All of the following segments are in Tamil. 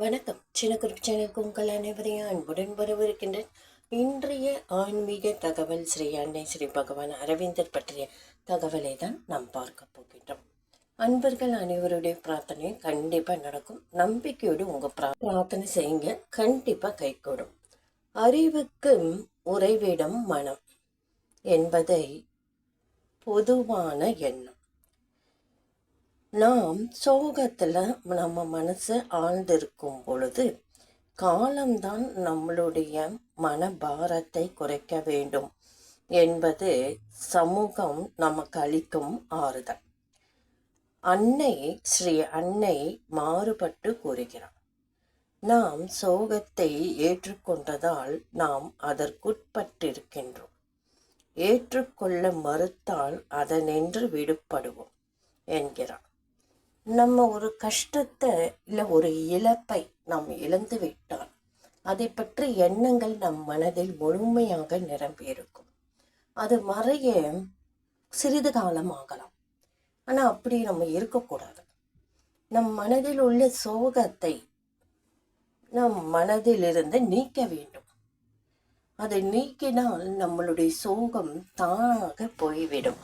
வணக்கம். சின்ன குரூப் சேனலுக்கு உங்கள் அனைவரையும் அன்புடன் வரவிருக்கின்றேன் இன்றைய ஆன்மீக தகவல் ஸ்ரீ அன்னை ஸ்ரீ பகவான் அரவிந்தர் பற்றிய தகவலை தான் நாம் பார்க்க போகின்றோம். அன்பர்கள் அனைவருடைய பிரார்த்தனையும் கண்டிப்பாக நடக்கும். நம்பிக்கையோடு உங்கள் பிரா பிரார்த்தனை செய்யுங்க. கண்டிப்பாக கைகூடும். அறிவுக்கும் உறைவிடம் மனம் என்பதை பொதுவான எண்ணம். நாம் சோகத்தில் நம்ம மனசு ஆழ்ந்திருக்கும் பொழுது காலம்தான் நம்மளுடைய மனபாரத்தை குறைக்க வேண்டும் என்பது சமூகம் நமக்கு அளிக்கும் ஆறுதல். அன்னை ஸ்ரீ அன்னை மாறுபட்டு கூறுகிறார். நாம் சோகத்தை ஏற்றுக்கொண்டதால் நாம் அதற்குட்பட்டிருக்கின்றோம். ஏற்றுக்கொள்ள மறுத்தால் அதனின்று விடுபடுவோம் என்கிறார். நம்ம ஒரு கஷ்டத்தை இல்லை ஒரு இழப்பை நாம் இழந்து விட்டால் அதை பற்றி எண்ணங்கள் நம் மனதில் முழுமையாக நிரம்பியிருக்கும். அது மறைய சிறிது காலம் ஆகலாம். ஆனால் அப்படி நம்ம இருக்கக்கூடாது. நம் மனதில் உள்ள சோகத்தை நம் மனதிலிருந்து நீக்க வேண்டும். அதை நீக்கினால் நம்மளுடைய சோகம் தானாக போய்விடும்.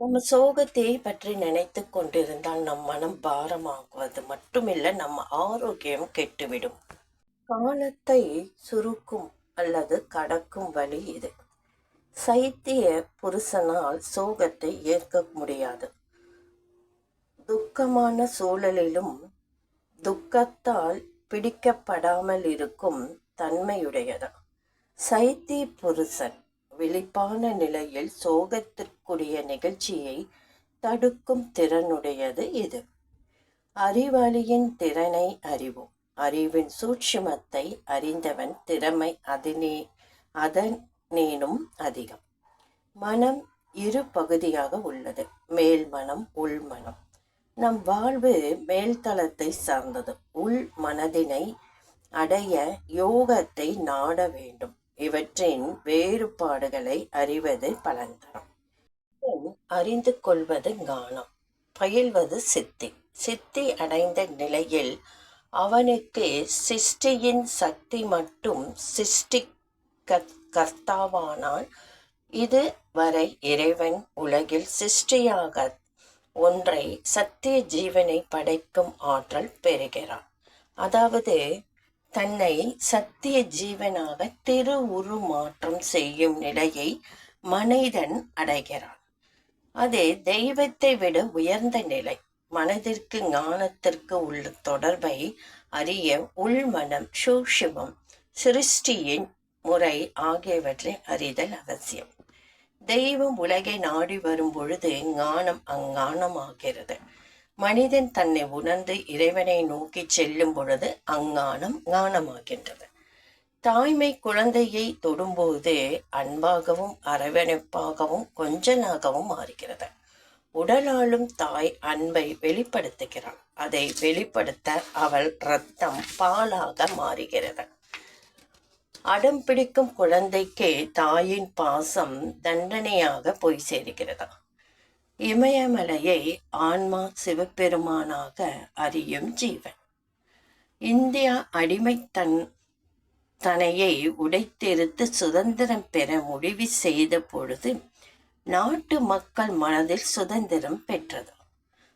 நம்ம சோகத்தை பற்றி நினைத்து கொண்டிருந்தால் நம் மனம் பாரமாகுவது மட்டுமில்லை நம்ம ஆரோக்கியம் கெட்டுவிடும். காலத்தை சுருக்கும் அல்லது கடக்கும் வழி இது. சைத்திய புருஷனால் சோகத்தை ஏற்க முடியாது. துக்கமான சூழலிலும் துக்கத்தால் பிடிக்கப்படாமல் இருக்கும் தன்மையுடையது. சைத்திய புருஷன் விழிப்பான நிலையில் சோகத்திற்குரிய நிகழ்ச்சியை தடுக்கும் திறனுடையது இது. அறிவாளியின் திறனை அறிவோம். அறிவின் சூட்சுமத்தை அறிந்தவன் திறமை அதனே அதனேனும் அதிகம். மனம் இரு பகுதியாக உள்ளது. மேல் மனம் உள் மனம். நம் வாழ்வு மேல்தளத்தை சார்ந்தது. உள் மனதினை அடைய யோகத்தை நாட வேண்டும். இவற்றின் வேறுபாடுகளை அறிவது பலன் தரும் அறிந்து கொள்வது ஞானம் பயில்வது சித்தி. சித்தி அடைந்த நிலையில் அவனுக்கு சிருஷ்டியின் சக்தி மட்டும் சிருஷ்டி கர்த்தாவானால் இது வரை இறைவன் உலகில் சிருஷ்டியாக ஒன்றை சத்திய ஜீவனை படைக்கும் ஆற்றல் பெறுகிறான். அதாவது தன்னை சத்திய ஜீவனாக திரு உருமாற்றம் செய்யும் நிலையை மனிதன் அடைகிறான். அது தெய்வத்தை விட உயர்ந்த நிலை. மனதிற்கு ஞானத்திற்கு உள்ள தொடர்பை அறிய உள்மனம் சூஷிமம் சிருஷ்டியின் முறை ஆகியவற்றை அறிதல் அவசியம். தெய்வம் உலகை நாடி வரும் பொழுது ஞானம் அஞ்ஞானமாகிறது மனிதன் தன்னை உணர்ந்து இறைவனை நோக்கி செல்லும் பொழுது அங்ஞானம் ஞானமாகின்றது. தாய்மை குழந்தையை தொடும்போது அன்பாகவும் அரவணைப்பாகவும் கொஞ்சனாகவும் மாறுகிறது. உடலாலும் தாய் அன்பை வெளிப்படுத்துகிறாள். அதை வெளிப்படுத்த அவள் ரத்தம் பாலாக மாறுகிறது. அடம் பிடிக்கும் குழந்தைக்கு தாயின் பாசம் தண்டனையாக போய் சேர்கிறதா? இமயமலையை ஆன்மா சிவபெருமானாக அறியும் ஜீவன். இந்தியா அடிமைத்தன் தனையை உடைத்தெடுத்து சுதந்திரம் பெற முடிவு செய்த பொழுது நாட்டு மக்கள் மனதில் சுதந்திரம் பெற்றது.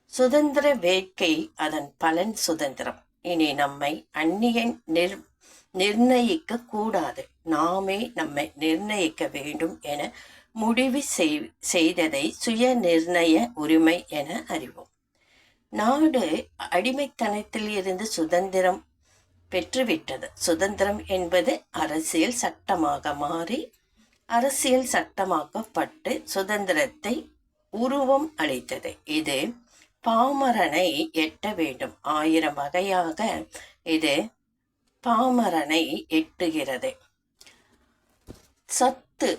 சுதந்திர வேட்கை அதன் பலன் சுதந்திரம். இனி நம்மை அந்நியன் நிர் நிர்ணயிக்க கூடாது. நாமே நம்மை நிர்ணயிக்க வேண்டும் என முடிவு செய்ததை சுய நிர்ணய உரிமை என அறிவோம். நாடு அடிமைத்தனத்தில் இருந்து சுதந்திரம் பெற்றுவிட்டது. சுதந்திரம் என்பது அரசியல் சட்டமாக மாறி அரசியல் சட்டமாக்கப்பட்டு சுதந்திரத்தை உருவம் அளித்தது. இது பாமரனை எட்ட வேண்டும். ஆயிரம் வகையாக இது பாமரனை எட்டுகிறது. சத்து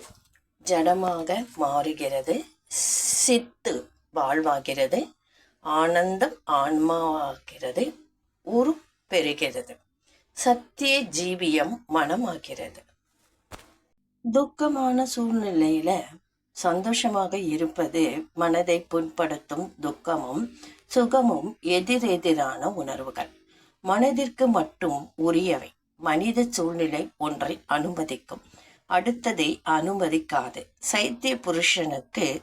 ஜடமாக மாறுகிறது சித்து வாழ்வாகிறது ஆனந்தம் ஆன்மாவாகிறது உரு பெறுகிறது. சத்திய ஜீவியம் மனமாகிறது. துக்கமான சூழ்நிலையில சந்தோஷமாக இருப்பது மனதை புண்படுத்தும் துக்கமும் சுகமும் எதிரெதிரான உணர்வுகள். மனதிற்கு மட்டும் உரியவை. மனித சூழ்நிலை ஒன்றை அனுமதிக்கும். அடுத்ததை அனுமதிக்காது. சைத்திய புருஷனுக்கு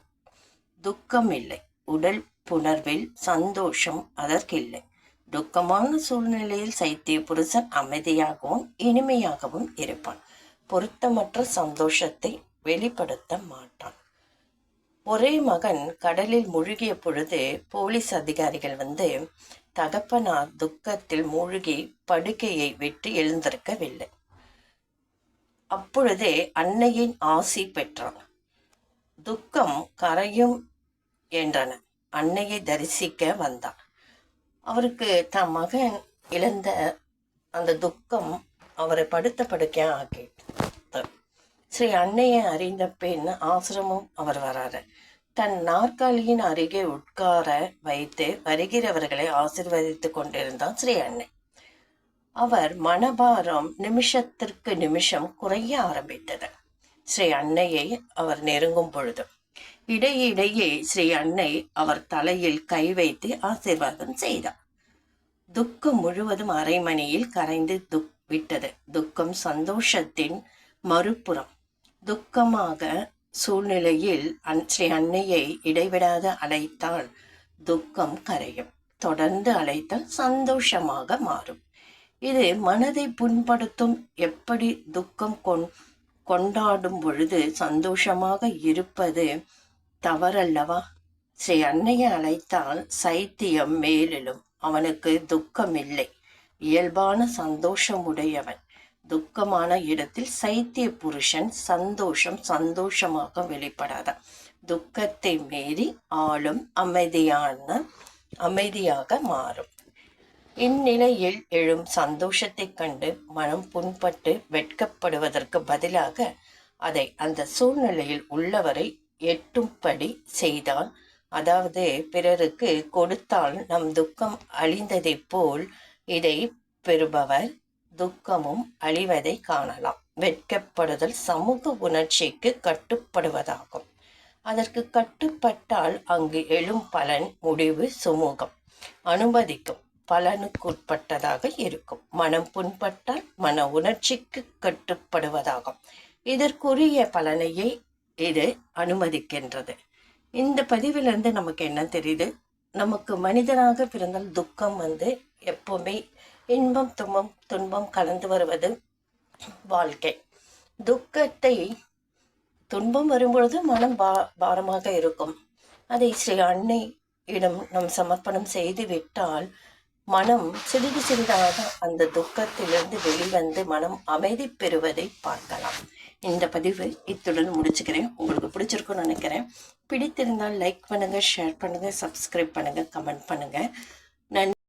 துக்கம் இல்லை உடல் புணர்வில் சந்தோஷம் அதற்கில்லை. துக்கமான சூழ்நிலையில் சைத்திய புருஷன் அமைதியாகவும் இனிமையாகவும் இருப்பான். பொருத்தமற்ற சந்தோஷத்தை வெளிப்படுத்த மாட்டான். ஒரே மகன் கடலில் முழுகிய பொழுது போலீஸ் அதிகாரிகள் வந்து தகப்பனார் துக்கத்தில் மூழ்கி படுக்கையை விட்டு எழுந்திருக்கவில்லை. அப்பொழுதே அன்னையின் ஆசி பெற்றான். துக்கம் கரையும் என்றன. அன்னையை தரிசிக்க வந்தான். அவருக்கு தன் மகன் இழந்த அந்த துக்கம் அவரை படுத்த படுக்கையா ஆக்கிட்டு ஸ்ரீ அன்னையை அறிந்த பின் ஆசிரமம் அவர் வராரு. தன் நாற்காலியின் அருகே உட்கார வைத்து வருகிறவர்களை ஆசிர்வதித்து கொண்டிருந்தான் ஸ்ரீ அன்னை. அவர் மனபாரம் நிமிஷத்திற்கு நிமிஷம் குறைய ஆரம்பித்தது. ஸ்ரீ அன்னையை அவர் நெருங்கும் பொழுது. இடையிடையே ஸ்ரீ அன்னை அவர் தலையில் கை வைத்து ஆசீர்வாதம் செய்தார். துக்கம் முழுவதும் அரைமணியில் கரைந்து துக் விட்டது. துக்கம் சந்தோஷத்தின் மறுபுறம். துக்கமாக சூழ்நிலையில் அன் ஸ்ரீ அன்னையை இடைவிடாத அழைத்தால் துக்கம் கரையும். தொடர்ந்து அழைத்தால் சந்தோஷமாக மாறும். இது மனதை புண்படுத்தும் எப்படி துக்கம் கொண் கொண்டாடும் பொழுது சந்தோஷமாக இருப்பது தவறல்லவா? ஸ்ரீ அன்னையை அழைத்தால் சைத்தியம் மேலிலும். அவனுக்கு துக்கம் இல்லை இயல்பான சந்தோஷமுடையவன். துக்கமான இடத்தில் சைத்திய புருஷன் சந்தோஷம் சந்தோஷமாக வெளிப்படாதான் துக்கத்தை மீறி ஆளும் அமைதியான அமைதியாக மாறும். இந்நிலையில் எழும் சந்தோஷத்தைக் கண்டு மனம் புண்பட்டு வெட்கப்படுவதற்கு பதிலாக அதை அந்த சூழ்நிலையில் உள்ளவரை எட்டும்படி செய்தால் அதாவது பிறருக்கு கொடுத்தால் நம் துக்கம் அழிந்ததைப் போல் இதை பெறுபவர் துக்கமும் அழிவதை காணலாம். வெட்கப்படுதல் சமூக உணர்ச்சிக்கு கட்டுப்படுவதாகும். அதற்கு கட்டுப்பட்டால் அங்கு எழும் பலன் முடிவு சுமூகம். அனுமதிக்கும். பலனுக்குட்பட்டதாக இருக்கும். மனம் புண்பட்டால் மன உணர்ச்சிக்கு கட்டுப்படுவதாகும். இதற்குரிய பலனையே இது அனுமதிக்கின்றது. இந்த பதிவிலிருந்து நமக்கு என்ன தெரியுது? நமக்கு மனிதனாக பிறந்தால் துக்கம் வந்து எப்போவுமே இன்பம் துன்பம் துன்பம் கலந்து வருவது வாழ்க்கை. துக்கத்தை துன்பம் வரும்பொழுது மனம் பா பாரமாக இருக்கும். அதை ஸ்ரீ அன்னை இடம் நம் சமர்ப்பணம் செய்து விட்டால் மனம் சிறிது சிறிதாக அந்த துக்கத்திலிருந்து வெளிவந்து மனம் அமைதி பெறுவதை பார்க்கலாம். இந்த பதிவு இத்துடன் முடிச்சுக்கிறேன். உங்களுக்கு பிடிச்சிருக்கும்னு நினைக்கிறேன். பிடித்திருந்தால் லைக் பண்ணுங்கள் ஷேர் பண்ணுங்க சப்ஸ்கிரைப் பண்ணுங்க கமெண்ட் பண்ணுங்க. நன்றி.